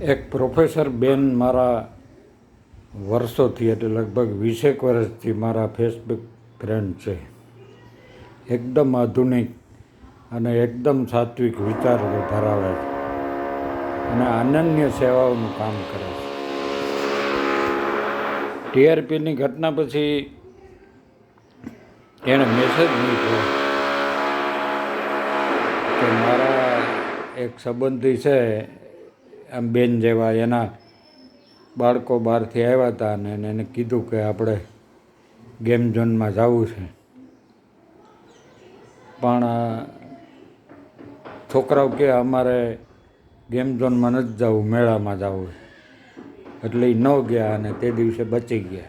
એક પ્રોફેસર બેન મારા વર્ષોથી એટલે લગભગ વીસેક વર્ષથી મારા ફેસબુક ફ્રેન્ડ છે. એકદમ આધુનિક અને એકદમ સાત્વિક વિચારો ધરાવે છે અને અનન્ય સેવાઓનું કામ કરે છે. ટીઆરપીની ઘટના પછી એણે મેસેજ મૂક્યો કે મારા એક સંબંધી છે આમ બેન જેવા એના બાળકો બહારથી આવ્યા હતા અને એને કીધું કે આપણે ગેમ ઝોનમાં જવું છે. પણ છોકરાઓ કે અમારે ગેમ ઝોનમાં નથી જવું, મેળામાં જવું છે. એટલે એ ન ગયા અને તે દિવસે બચી ગયા.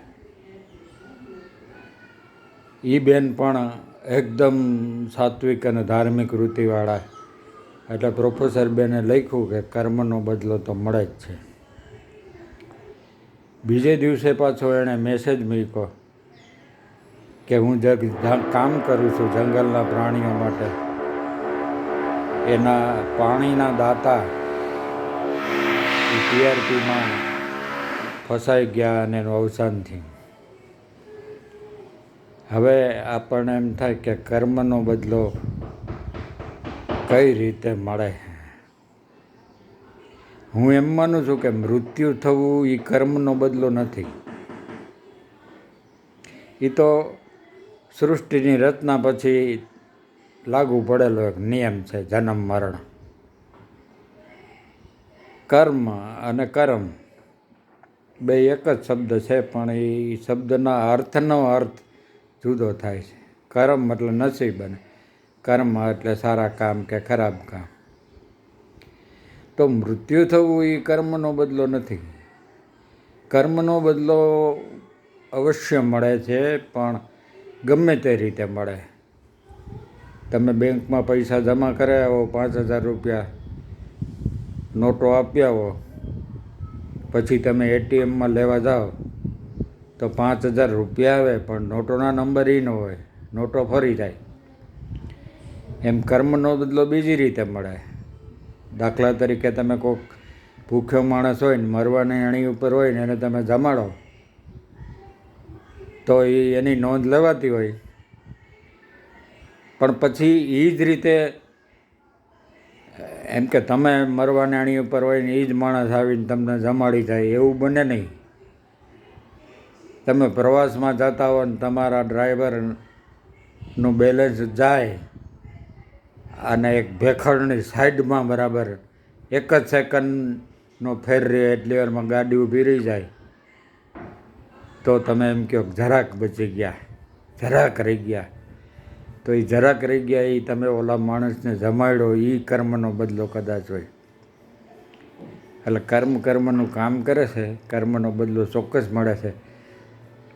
એ બેન પણ એકદમ સાત્વિક અને ધાર્મિક વૃત્તિવાળા એટલે પ્રોફેસર બેને લખ્યું કે કર્મનો બદલો તો મળે જ છે. બીજે દિવસે પાછો એણે મેસેજ મૂક્યો કે હું જગ કામ કરું છું જંગલના પ્રાણીઓ માટે. એના પાણીના દાતા ટીઆરપીમાં ફસાઈ ગયા અને એનું અવસાન થયું. હવે આપણને એમ થાય કે કર્મનો બદલો કઈ રીતે મળે? હું એમ માનું છું કે મૃત્યુ થવું એ કર્મનો બદલો નથી. એ તો સૃષ્ટિની રચના પછી લાગુ પડેલો એક નિયમ છે, જન્મ, મરણ. કર્મ અને કર્મ બે એક જ શબ્દ છે, પણ એ શબ્દના અર્થનો અર્થ જુદો થાય છે. કર્મ એટલે નસીબ અને કર્મ એટલે સારા કામ કે ખરાબ કામ. તો મૃત્યુ થવું એ કર્મનો બદલો નથી. કર્મનો બદલો અવશ્ય મળે છે, પણ ગમે તે રીતે મળે. તમે બેંકમાં પૈસા જમા કરાવ્યા હો, પાંચ હજાર રૂપિયા નોટો આપ્યા હો, પછી તમે એટીએમમાં લેવા જાઓ, તો પાંચ હજાર રૂપિયા આવે, પણ નોટોના નંબર એ ન હોય, નોટો ફરી જાય. એમ કર્મનો બદલો બીજી રીતે મળે. દાખલા તરીકે તમે કોઈક ભૂખ્યો માણસ હોય ને, મરવાની અણી ઉપર હોય ને, એને તમે જમાડો, તો એ એની નોંધ લેવાતી હોય. પણ પછી એ જ રીતે, એમ કે તમે મરવાની અણી ઉપર હોય ને એ જ માણસ આવીને તમને જમાડી જાય, એવું બને નહીં. તમે પ્રવાસમાં જતા હો ને, તમારા ડ્રાઈવરનું બેલેન્સ જાય. અને એક ભેખડની સાઈડમાં બરાબર એક જ સેકન્ડનો ફેર રહે એટલી વારમાં ગાડી ઊભી રહી જાય. તો તમે એમ કહો જરાક બચી ગયા, જરાક રહી ગયા. તો એ જરાક રહી ગયા એ તમે ઓલા માણસને જમાડ્યો એ કર્મનો બદલો કદાચ હોય. એટલે કર્મ કર્મનું કામ કરે છે, કર્મનો બદલો ચોક્કસ મળે છે.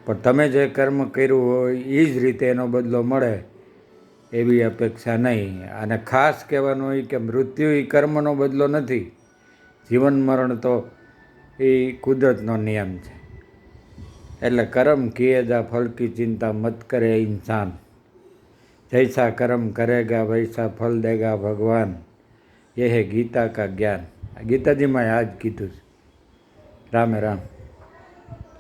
પણ તમે જે કર્મ કર્યું હોય, એ જ રીતે એનો બદલો મળે. એવી અપેક્ષા નહીં. અને ખાસ કહેવાનું એ કે મૃત્યુ એ કર્મનો બદલો નથી. જીવન મરણ તો એ કુદરતનો નિયમ છે. એટલે કરમ કિએ જા ફલ કી ચિંતા મત કરે ઇન્સાન. જૈસા કરમ કરેગા વૈસા ફલ દેગા ભગવાન. એ હે ગીતા કા જ્ઞાન. ગીતાજીમાં જ કીધું છે. રામે રામ.